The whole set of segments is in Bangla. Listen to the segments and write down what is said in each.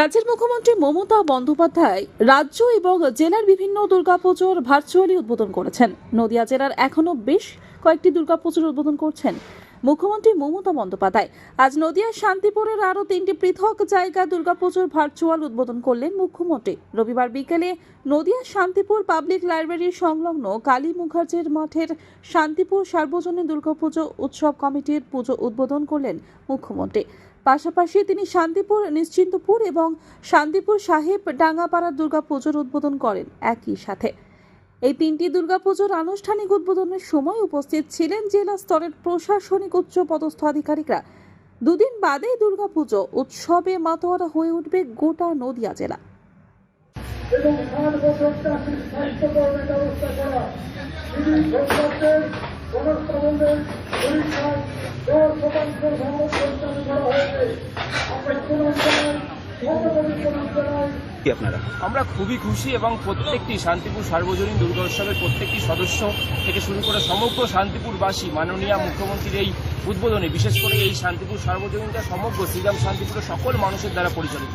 রাজ্যের মুখ্যমন্ত্রী মমতা বন্দ্যোপাধ্যায় রাজ্য এবং জেলার বিভিন্ন দুর্গাপুজোর ভার্চুয়ালি উদ্বোধন করেছেন। নদিয়া জেলার এখনও বেশ কয়েকটি দুর্গাপুজোর উদ্বোধন করছেন। মুখ্যমন্ত্রী মমতা বন্দ্যোপাধ্যায়। আজ নদিয়ার শান্তিপুরের আরও তিনটি পৃথক জায়গা দুর্গাপুজোর ভার্চুয়াল উদ্বোধন করলেন মুখ্যমন্ত্রী। রবিবার বিকেলে নদিয়ার শান্তিপুর পাবলিক লাইব্রেরির সংলগ্ন কালী মুখার্জির মাঠের শান্তিপুর সার্বজনীন দুর্গাপুজো উৎসব কমিটির পুজো উদ্বোধন করলেন মুখ্যমন্ত্রী। পাশাপাশি তিনি শান্তিপুর, নিশ্চিন্তপুর এবং শান্তিপুর সাহেব ডাঙ্গাপাড়ার দুর্গাপুজোর উদ্বোধন করেন। একই সাথে এই তিনটি দুর্গাপুজোর আনুষ্ঠানিক উদ্বোধনের সময় উপস্থিত ছিলেন জেলা স্তরের প্রশাসনিক উচ্চ পদস্থ আধিকারিকরা। দুদিন বাদেই দুর্গাপুজো উৎসবে মাতোয়ারা হয়ে উঠবে গোটা নদিয়া জেলা। এবং কি আপনারা? আমরা খুবই খুশি এবং প্রত্যেকটি শান্তিপুর সার্বজনীন দুর্গা উৎসবের প্রত্যেকটি সদস্য থেকে শুরু করে সমগ্র শান্তিপুরবাসী, মাননীয় মুখ্যমন্ত্রীর এই উদ্বোধনে, বিশেষ করে এই শান্তিপুর সার্বজনীনটা সমগ্র শ্রীরাম শান্তিপুরের সকল মানুষের দ্বারা পরিচালিত।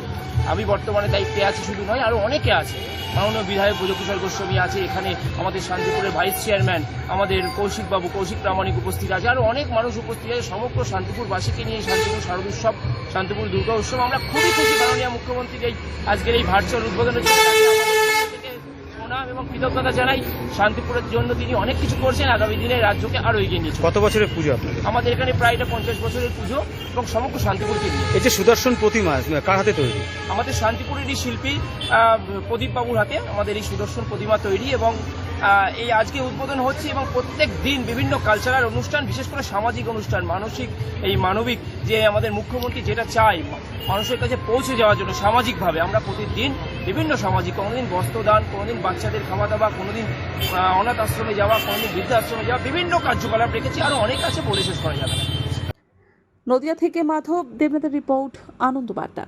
আমি বর্তমানে দায়িত্বে আছি শুধু নয় আরও অনেকে আছে। মাননীয় বিধায়ক ব্রজকিশোর গোস্বামী আছে। এখানে আমাদের শান্তিপুরের ভাইস চেয়ারম্যান আমাদের কৌশিকবাবু, কৌশিক প্রামাণিক উপস্থিত আছে। আরও অনেক মানুষ উপস্থিত আছে। সমগ্র শান্তিপুরবাসীকে নিয়ে শান্তিপুর শারদ উৎসব, শান্তিপুর দুর্গা উৎসব। আমরা খুবই খুশি মাননীয় মুখ্যমন্ত্রীর এই আজকের এই ভার্চুয়াল উদ্বোধনের জন্য তাকে আমাদের পক্ষ থেকে প্রণাম এবং কৃতজ্ঞতা জানাই। শান্তিপুরের জন্য তিনি অনেক কিছু করছেন। আগামী দিনে রাজ্যকে আরও এগিয়ে নিয়ে চলবে। কত বছরের পুজো আপনাদের? আমাদের এখানে প্রায় এটা পঞ্চাশ বছরের পুজো এবং সমগ্র শান্তিপুরকে নিয়ে। এই যে সুদর্শন প্রতিমা কার হাতে তৈরি? আমাদের শান্তিপুরেরই শিল্পী প্রদীপ বাবুর হাতে আমাদের এই সুদর্শন প্রতিমা তৈরি এবং এই আজকে উদ্বোধন হচ্ছে এবং প্রত্যেক দিন বিভিন্ন কালচারাল অনুষ্ঠান বিশেষ করে সামাজিক অনুষ্ঠান মানসিক এই মানবিক যে আমাদের মুখ্যমন্ত্রী যেটা চায় মানুষের কাছে পৌঁছে যাওয়ার জন্য সামাজিকভাবে আমরা প্রতিদিন বিভিন্ন সমাজে কোনোদিন বস্ত্রদান কোনোদিন বাচ্চাদের খাওয়া দাওয়া, কোনোদিন অনাথ আশ্রমে যাওয়া, কোনোদিন বৃদ্ধাশ্রমে যাওয়া, বিভিন্ন কার্যকলাপ রেখেছি আরও অনেক আছে বলে শেষ করা যাবে। নদিয়া থেকে মাধব, দেবনাথের রিপোর্ট আনন্দ বার্তা